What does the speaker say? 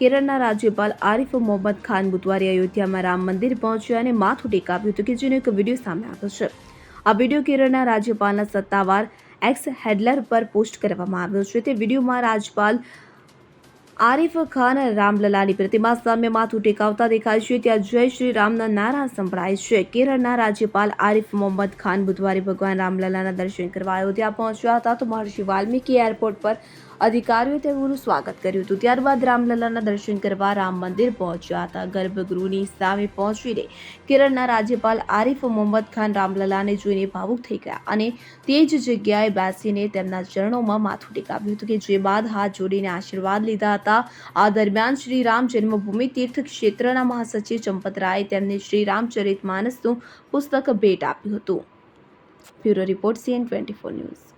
કેરળના રાજ્યપાલ આરિફ મોહમ્મદ ખાન બુધવારે અયોધ્યામાં રામ મંદિર પહોંચ્યા અને માથું ટેકાવ્યું હતું કે જેનો એક વીડિયો સામે આવ્યો છે. આ વીડિયો કેરળના રાજ્યપાલના સત્તાવાર એક્સ હેડલર પર પોસ્ટ કરવામાં આવ્યો છે. તે વિડીયોમાં રાજ્યપાલ આરિફ ખાન રામલલાની પ્રતિમા સામે માથું ટેકાવતા દેખાય છે. ત્યાં જય શ્રી રામના નારા સંભળાય છે. કેરળના રાજ્યપાલ આરિફ મોહમ્મદ ખાન બુધવારે ભગવાન રામલલાના દર્શન કરવા અયોધ્યા પહોંચ્યા હતા. તો મહર્ષિ વાલ્મીકી એરપોર્ટ પર અધિકારીઓએ તેમનું સ્વાગત કર્યું હતું. ત્યારબાદ રામલલાના દર્શન કરવા રામ મંદિર પહોંચ્યા હતા. ગર્ભગૃહની સામે પહોંચીને કેરળના રાજ્યપાલ આરિફ મોહમ્મદ ખાન રામલલાને જોઈને ભાવુક થઈ ગયા અને તે જ જગ્યાએ બેસીને તેમના ચરણોમાં માથું ટેકાવ્યું હતું કે જે બાદ હાથ જોડીને આશીર્વાદ લીધા હતા. આ દરમિયાન શ્રી રામ જન્મભૂમિ તીર્થ ક્ષેત્રના મહાસચિવ ચંપતરાયે તેમને શ્રી રામચરિત માનસનું પુસ્તક ભેટ આપ્યું હતું. Bureau report CN twenty four news.